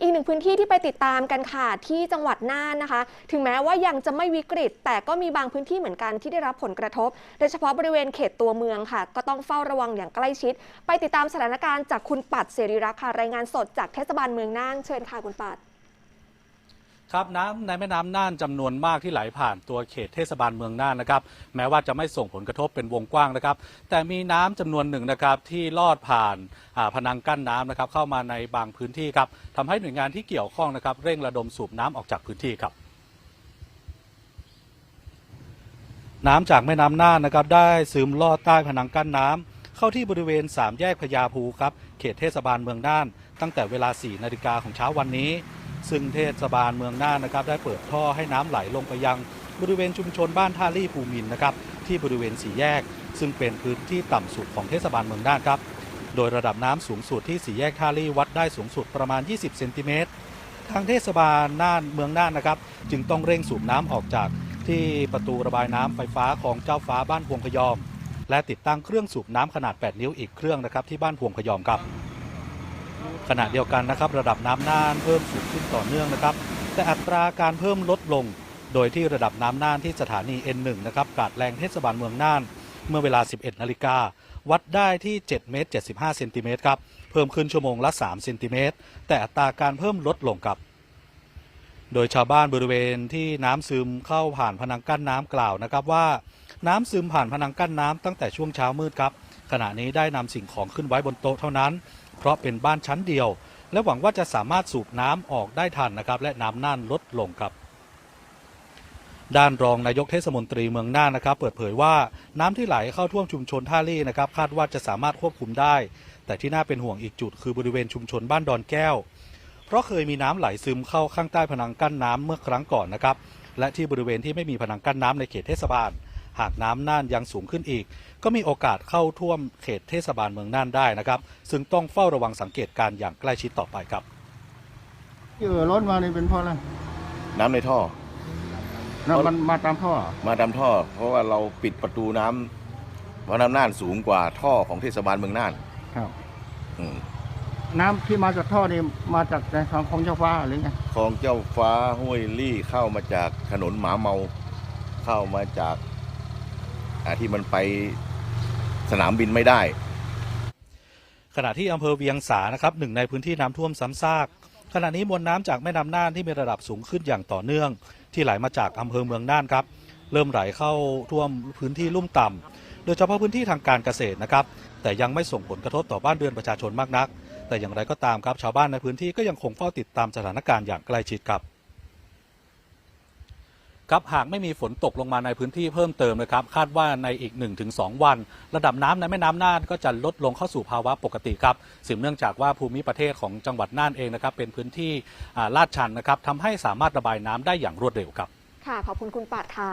อีกหนึ่งพื้นที่ที่ไปติดตามกันค่ะที่จังหวัดน่านนะคะ ถึงแม้ว่ายังจะไม่วิกฤต แต่ก็มีบางพื้นที่เหมือนกันที่ได้รับผลกระทบ โดยเฉพาะบริเวณเขตตัวเมืองค่ะ ก็ต้องเฝ้าระวังอย่างใกล้ชิด ไปติดตามสถานการณ์จากคุณปัดเสรีรักษ์ค่ะรายงานสดจากเทศบาลเมืองน่านเชิญค่ะคุณปัด ครับน้ำในแม่น้ำน่านจำนวนมากที่ไหลผ่านตัวเขตเทศบาลเมืองน่านนะครับ แม้ว่าจะไม่ส่งผลกระทบเป็นวงกว้างนะครับ แต่มีน้ำจำนวนหนึ่งนะครับที่ลอดผ่านอ่าพนังกั้นน้ำนะครับ เข้ามาในบางพื้นที่ครับทำให้หน่วยงานที่เกี่ยวข้องนะครับ เร่งระดมสูบน้ำออกจากพื้นที่ครับน้ำจากแม่น้ำน่านนะครับ ได้ซึมลอดใต้ผนังกั้นน้ำเข้าที่บริเวณสามแยกพญาภูครับ เขตเทศบาลเมืองน่าน ตั้งแต่เวลา 4 นาฬิกาของเช้าวันนี้ ซึ่งเทศบาลเมืองน่านนะครับ ได้เปิดท่อให้น้ำไหลลงไปยังบริเวณชุมชนบ้านท่าลี่ภูมินนะครับ ที่บริเวณสี่แยก ซึ่งเป็นพื้นที่ต่ำสุดของเทศบาลเมืองน่านครับ โดยระดับน้ำสูงสุดที่สี่แยกท่าลี่วัดได้สูงสุดประมาณ 20 เซนติเมตร ทางเทศบาลน่านเมืองน่านนะครับ จึงต้องเร่งสูบน้ำออกจากที่ประตูระบายน้ำไฟฟ้าของเจ้าฟ้าบ้านพวงพยอม และติดตั้งเครื่องสูบน้ำขนาด 8 นิ้วอีกเครื่องนะครับที่บ้านพวงพยอมครับ ขณะเดียวกันนะครับระดับน้ำน่านเพิ่มสูงขึ้นต่อเนื่องนะครับ แต่อัตราการเพิ่มลดลง โดยที่ระดับน้ำน่านที่สถานี N1 นะครับกาดแรงเทศบาลเมืองน่าน เมื่อเวลา 11 นาฬิกาวัดได้ที่7เมตร75เซนติเมตรครับเพิ่มขึ้นชั่วโมงละ3เซนติเมตรแต่อัตราการเพิ่มลดลงครับโดยชาวบ้านบริเวณที่น้ำซึมเข้าผ่านพนังกั้นน้ำกล่าวนะครับว่า น้ำซึมผ่านพนังกั้นน้ำตั้งแต่ช่วงเช้ามืดครับ ขณะนี้ได้นำสิ่งของขึ้นไว้บนโต๊ะเท่านั้น เพราะเป็นบ้านชั้นเดียว และหวังว่าจะสามารถสูบน้ำออกได้ทันนะครับ และน้ำน่านลดลงครับ ด้านรองนายกเทศมนตรีเมืองน่านนะครับ เปิดเผยว่าน้ำที่ไหลเข้าท่วมชุมชนท่าลี่นะครับ คาดว่าจะสามารถควบคุมได้ แต่ที่น่าเป็นห่วงอีกจุด คือบริเวณชุมชนบ้านดอนแก้ว เพราะเคยมีน้ำไหลซึมเข้าข้างใต้ผนังกั้นน้ำเมื่อครั้งก่อนนะครับและที่บริเวณที่ไม่มีผนังกั้นน้ำในเขตเทศบาล หากน้ำน่านยังสูงขึ้นอีก ก็มีโอกาสเข้าท่วมเขตเทศบาลเมืองน่านได้นะครับ ซึ่งต้องเฝ้าระวังสังเกตการณ์อย่างใกล้ชิดต่อไปครับที่เอ่อล้นมานี่เป็นเพราะอะไรน้ำในท่อ น้ำมันมาตามท่อมาตามท่อ เพราะว่าเราปิดประตูน้ำเพราะน้ำน่านสูงกว่าท่อของเทศบาลเมืองน่านครับ อืมน้ำที่มาจากท่อนี่มาจากในทางของเจ้าฟ้าหรือไงคลองเจ้าฟ้าห้วยลี่เข้ามาจากถนนหมาเมา เข้ามาจากอ่า ที่มันไปสนามบินไม่ได้ ขณะที่อำเภอเวียงสานะครับหนึ่งในพื้นที่น้ำท่วมซ้ำซากขณะนี้มวลน้ำจากแม่น้ำน่านที่มีระดับสูงขึ้นอย่างต่อเนื่อง ที่ไหลมาจากอำเภอเมืองน่านครับ เริ่มไหลเข้าท่วมพื้นที่ลุ่มต่ำโดยเฉพาะพื้นที่ทางการเกษตรนะครับ แต่ยังไม่ส่งผลกระทบต่อบ้านเรือนประชาชนมากนัก แต่อย่างไรก็ตามครับชาวบ้านในพื้นที่ก็ยังคงเฝ้าติดตามสถานการณ์อย่างใกล้ชิดครับ ครับหากไม่มีฝนตกลงมาในพื้นที่เพิ่มเติมนะครับ คาดว่าในอีก 1-2 วัน ระดับน้ำในแม่น้ำน่านก็จะลดลงเข้าสู่ภาวะปกติครับสืบเนื่องจากว่าภูมิประเทศของจังหวัดน่านเองนะครับ เป็นพื้นที่ลาดชันนะครับทำให้สามารถระบายน้ำได้อย่างรวดเร็วครับ ค่ะ ขอบคุณคุณปัดค่ะ